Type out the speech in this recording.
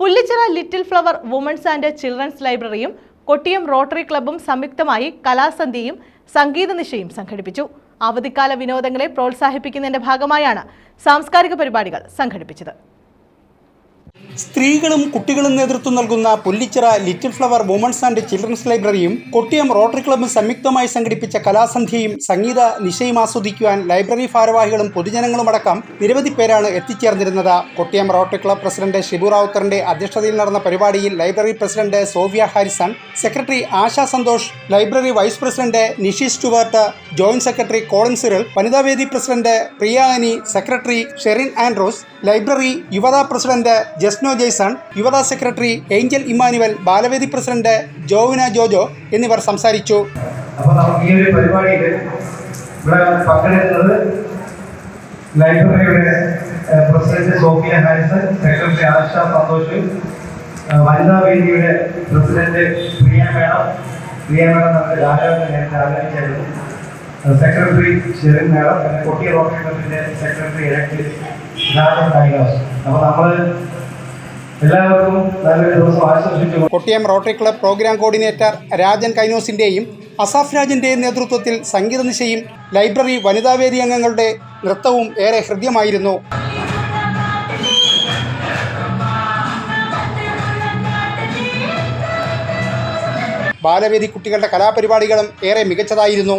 Pullichira little flower women's and children's ലൈബ്രറിയും Kottiyam rotary ക്ലബ്ബും സംയുക്തമായി കലാസന്ധ്യയും സംഗീത നിശയും സംഘടിപ്പിച്ചു. അവധിക്കാല വിനോദങ്ങളെ പ്രോത്സാഹിപ്പിക്കുന്നതിന്റെ ഭാഗമായാണ് സാംസ്കാരിക പരിപാടികൾ സംഘടിപ്പിച്ചത്. സ്ത്രീകളും കുട്ടികളും നേതൃത്വം നൽകുന്ന Pullichira little flower women's and children's ലൈബ്രറിയും Kottiyam rotary ക്ലബ്ബും സംയുക്തമായി സംഘടിപ്പിച്ച കലാസന്ധ്യയും സംഗീത നിശയും ആസ്വദിക്കുവാൻ ലൈബ്രറി ഭാരവാഹികളും പൊതുജനങ്ങളുമടക്കം നിരവധി പേരാണ് എത്തിച്ചേർന്നിരുന്നത്. Kottiyam Rotary club president Shibu റാവുത്തറിന്റെ അധ്യക്ഷതയിൽ നടന്ന പരിപാടിയിൽ library president Sophia Harrison secretary Asha Santhosh library vice president Nishi Stuart joint secretary Colin Cyril വനിതാവേദി president Priya Ani secretary Sherin Andrews library യുവതാ president Jasno Jason യുവതാ secretary Angel Emmanuel ബാലവേദി president Jovina Jojo എന്നിവർ സംസാരിച്ചു. അപ്പോൾ ഈ ലൈബ്രറിയുടെ പ്രസിഡന്റ് സെക്രട്ടറി ആശ സന്തോഷ് വനിതാ വേദിയുടെ president Priya madam Priya madam നമ്മുടെ രാജാവിനെ നേരത്തെ സെക്രട്ടറി ഷെറിൻ മേഡം പിന്നെ Kottiya Rotary secretary elect Rajan കായികാസ് അപ്പോൾ നമ്മൾ Kottiyam Rotary club programme coordinator Rajan കൈനോസിന്റെയും Asaf രാജിന്റെയും നേതൃത്വത്തിൽ സംഗീത നിശയും ലൈബ്രറി വനിതാവേദി അംഗങ്ങളുടെ നൃത്തവും ഏറെ ഹൃദ്യമായിരുന്നു. ബാലവേദി കുട്ടികളുടെ കലാപരിപാടികളും ഏറെ മികച്ചതായിരുന്നു.